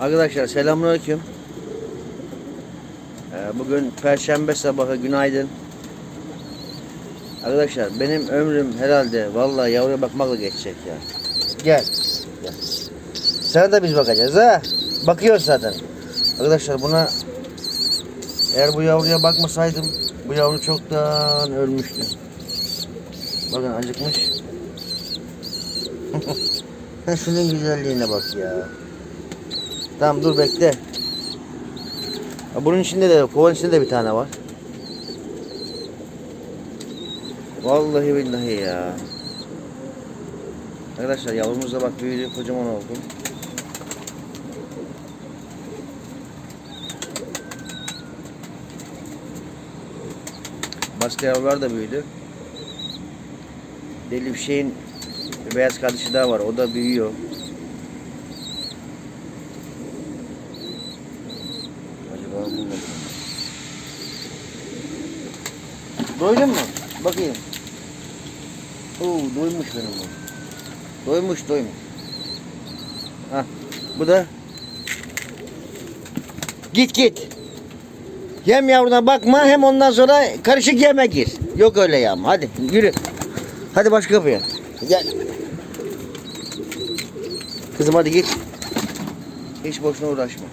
Arkadaşlar selamünaleyküm. Ee, bugün perşembe sabahı günaydın. Arkadaşlar benim ömrüm herhalde vallahi yavruya bakmakla geçecek ya. Gel. Gel. Sana da biz bakacağız ha. Bakıyoruz zaten. Arkadaşlar buna eğer bu yavruya bakmasaydım bu yavru çoktan ölmüştü. Bakın acıkmış. Şunun güzelliğine bak ya. Tamam dur bekle. Bunun içinde de kovanın içinde de bir tane var. Vallahi billahi ya. Arkadaşlar yavrumuz da bak büyüdü kocaman oldu. Başka yavrular da büyüdü. Deli bir şeyin beyaz kardeşi daha var. O da büyüyor. Acaba bu mu? Doydun mu? Bakayım. Oo, doymuş benim bu. Doymuş, doymuş. Hah, bu da. Git git. Yem yavruna bakma hem ondan sonra karışık yeme gir. Yok öyle yağma. Hadi yürü. Hadi başka kapıya. Gel. Kızım hadi git. Hiç boşuna uğraşma.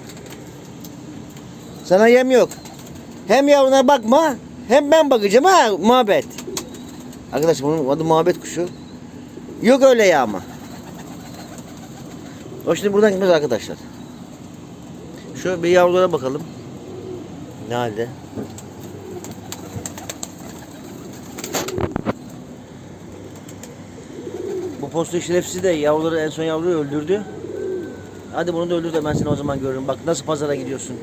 Sana yem yok. Hem yavruna bakma hem ben bakacağım ha muhabbet. Arkadaş bunun adı muhabbet kuşu. Yok öyle yağma. O şimdi buradan gitmez arkadaşlar. Şu bir yavrulara bakalım. Ne halde? Bu posta şerefsiz de yavruları en son yavruyu öldürdü. Hadi bunu da öldür de ben seni o zaman görürüm. Bak nasıl pazara gidiyorsun.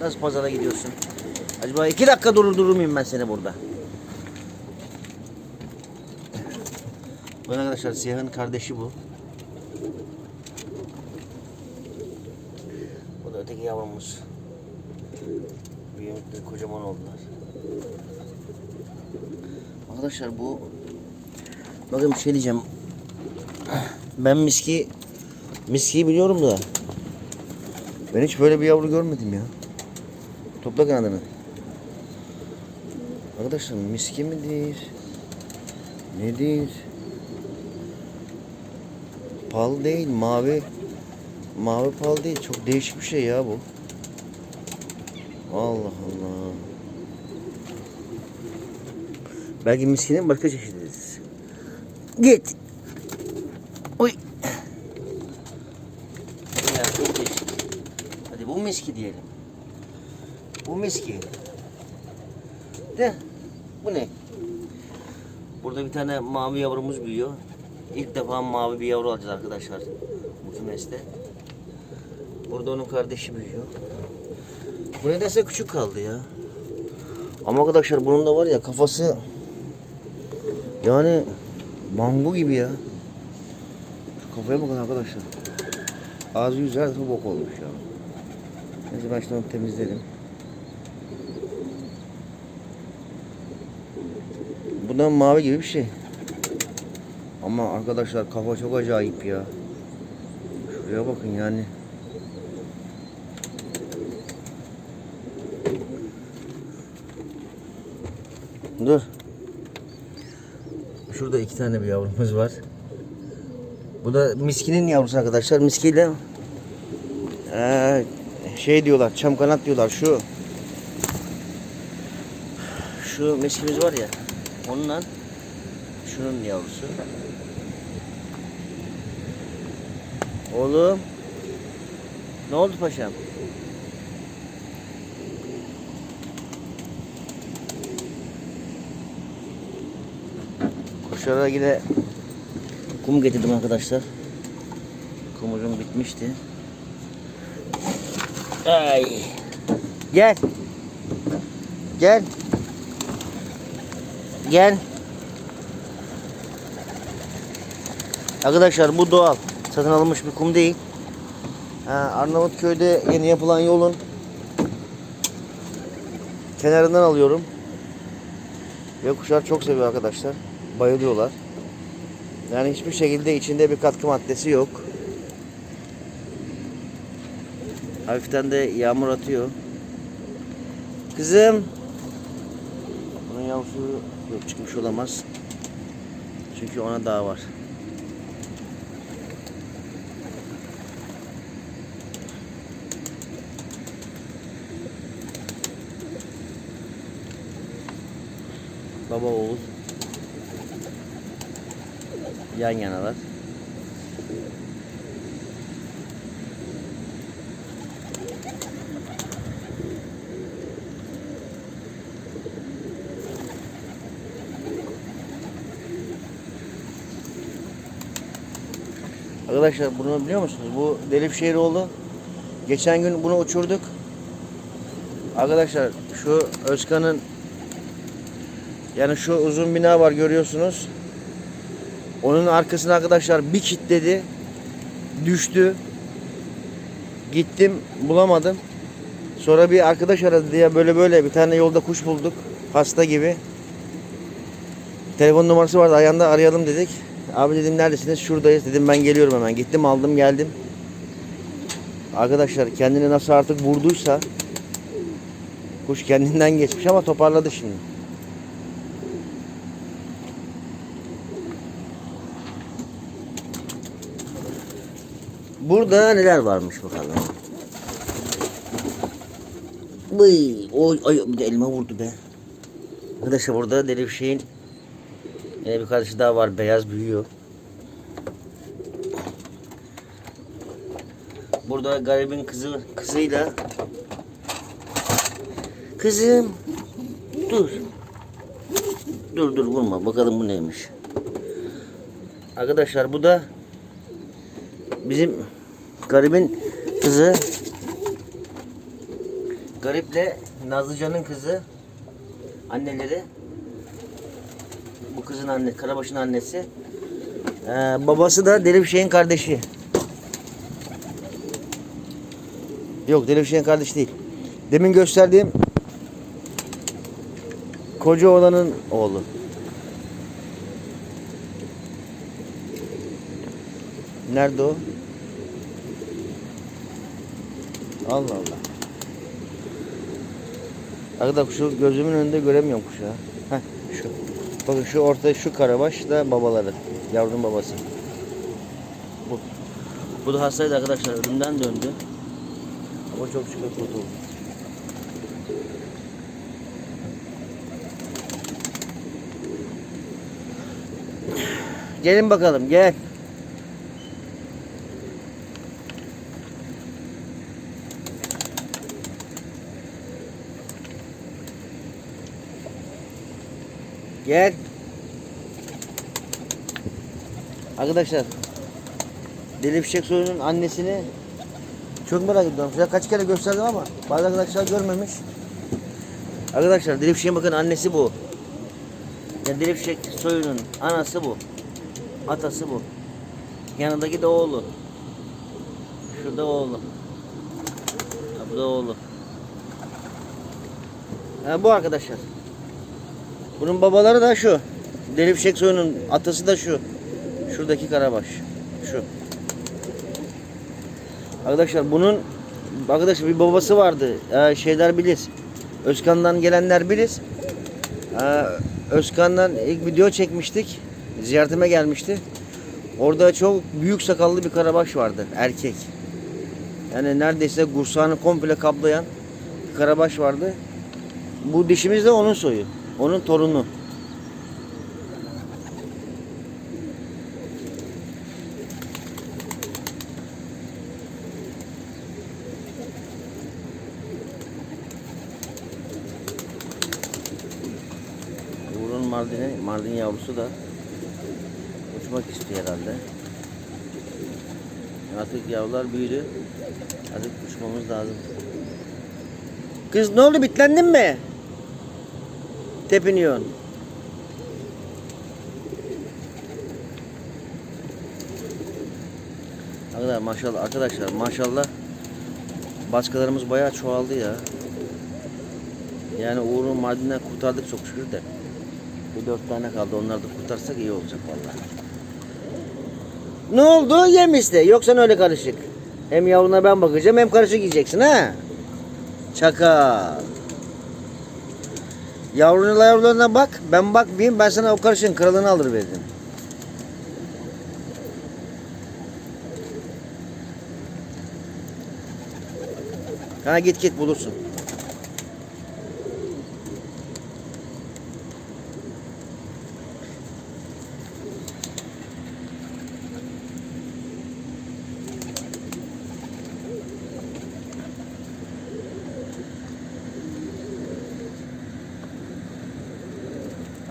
Nasıl pazara gidiyorsun. Acaba iki dakika durur durur muyum ben seni burada? Bu arkadaşlar siyahın kardeşi bu. Bu da öteki yavrumuz. Büyümekleri kocaman oldular. Arkadaşlar bu Bakın bir şey diyeceğim. Ben miski miskiyi biliyorum da ben hiç böyle bir yavru görmedim ya. Topla kanadını. Arkadaşlar miski midir? Nedir? Pal değil mavi. Mavi pal değil. Çok değişik bir şey ya bu. Allah Allah. Belki miskinin başka çeşididir. Git. Uy. Ya çok değişik. Hadi bu miski diyelim. Bu miski. De. Bu ne? Burada bir tane mavi yavrumuz büyüyor. İlk defa mavi bir yavru alacağız arkadaşlar. Bu kümeste. Burada onun kardeşi büyüyor. Bu nedense küçük kaldı ya. Ama arkadaşlar bunun da var ya kafası yani mango gibi ya. Şu kafaya bakın arkadaşlar. Ağzı tarafı bok olmuş ya. Neyse ben onu temizledim. Bu da mavi gibi bir şey. Ama arkadaşlar kafa çok acayip ya. Şuraya bakın yani. Dur. Şurada iki tane bir yavrumuz var. Bu da miskinin yavrusu arkadaşlar. Miskiyle eee, şey diyorlar, çam kanat diyorlar. Şu şu miskimiz var ya. Onunla şunun yavrusu. Oğlum. Ne oldu paşam? Kuşlara yine kum getirdim arkadaşlar. Kumuzum bitmişti. Ay. Gel. Gel. Gel. Arkadaşlar bu doğal. Satın alınmış bir kum değil. Ha, Arnavutköy'de yeni yapılan yolun kenarından alıyorum. Ve kuşlar çok seviyor arkadaşlar. Bayılıyorlar. Yani hiçbir şekilde içinde bir katkı maddesi yok. Hafiften de yağmur atıyor. Kızım. Yavrusu yok çıkmış olamaz. Çünkü ona daha var. Baba oğul. Yan yanalar. Arkadaşlar bunu biliyor musunuz? Bu Delif Şehroğlu. Geçen gün bunu uçurduk. Arkadaşlar şu Özkan'ın yani şu uzun bina var görüyorsunuz. Onun arkasına arkadaşlar bir kilitledi. Düştü. Gittim bulamadım. Sonra bir arkadaş aradı diye böyle böyle bir tane yolda kuş bulduk. Hasta gibi. Telefon numarası vardı ayağında arayalım dedik. Abi dedim neredesiniz? Şuradayız dedim ben geliyorum hemen. Gittim aldım geldim. Arkadaşlar kendini nasıl artık vurduysa kuş kendinden geçmiş ama toparladı şimdi. Burada neler varmış bakalım. Bıy, oy, ay, bir de elime vurdu be. Arkadaşlar burada deli bir şeyin yine bir kardeşi daha var. Beyaz büyüyor. Burada garibin kızı kızıyla Kızım dur. Dur dur vurma. Bakalım bu neymiş. Arkadaşlar bu da bizim garibin kızı Gariple Nazlıcan'ın kızı anneleri bu kızın anne Karabaş'ın annesi. Ee, babası da Deli Fişek'in kardeşi. Yok Deli Fişek'in kardeşi değil. Demin gösterdiğim koca oğlanın oğlu. Nerede o? Allah Allah. Arkadaşlar şu gözümün önünde göremiyorum kuşu. Heh, şu. Bakın şu orta şu karabaş da babaları. Yavrunun babası. Bu. Bu da hastaydı arkadaşlar. Ölümden döndü. Ama çok şükür kurtuldu. Gelin bakalım gel. Gel. Arkadaşlar Deli Fişek Soyu'nun annesini çok merak ediyorum. Size kaç kere gösterdim ama bazı arkadaşlar görmemiş. Arkadaşlar Deli Fişek'in bakın annesi bu. Yani Deli Fişek Soyu'nun anası bu. Atası bu. Yanındaki de oğlu. Şurada oğlu. Ha, bu da oğlu. Ha, bu arkadaşlar. Bunun babaları da şu. Deli Fişek soyunun atası da şu. Şuradaki karabaş. Şu. Arkadaşlar bunun arkadaşlar bir babası vardı. Ee, şeyler bilir. Özkan'dan gelenler bilir. Ee, Özkan'dan ilk video çekmiştik. Ziyaretime gelmişti. Orada çok büyük sakallı bir karabaş vardı. Erkek. Yani neredeyse kursağını komple kaplayan bir karabaş vardı. Bu dişimiz de onun soyu. Onun torunu. Uğur'un Mardin'i, Mardin yavrusu da uçmak istiyor herhalde. Artık yavrular büyüdü. Artık uçmamız lazım. Kız ne oldu bitlendin mi? Tepiniyorsun. Arkadaşlar maşallah arkadaşlar maşallah başkalarımız bayağı çoğaldı ya. Yani Uğur'u Mardin'den kurtardık çok şükür de. Bir dört tane kaldı onları da kurtarsak iyi olacak vallahi. Ne oldu? Yem iste. Yoksa öyle karışık. Hem yavruna ben bakacağım hem karışık yiyeceksin ha. Çakal. Yavruna yavrularına bak. Ben bakmayayım. Ben sana o karışığın kralını alır veririm. Ha git git bulursun.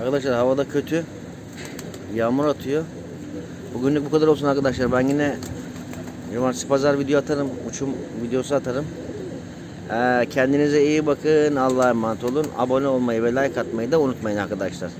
Arkadaşlar havada kötü. Yağmur atıyor. Bugünlük bu kadar olsun arkadaşlar. Ben yine cumartesi pazar video atarım. Uçum videosu atarım. Ee, kendinize iyi bakın. Allah'a emanet olun. Abone olmayı ve like atmayı da unutmayın arkadaşlar.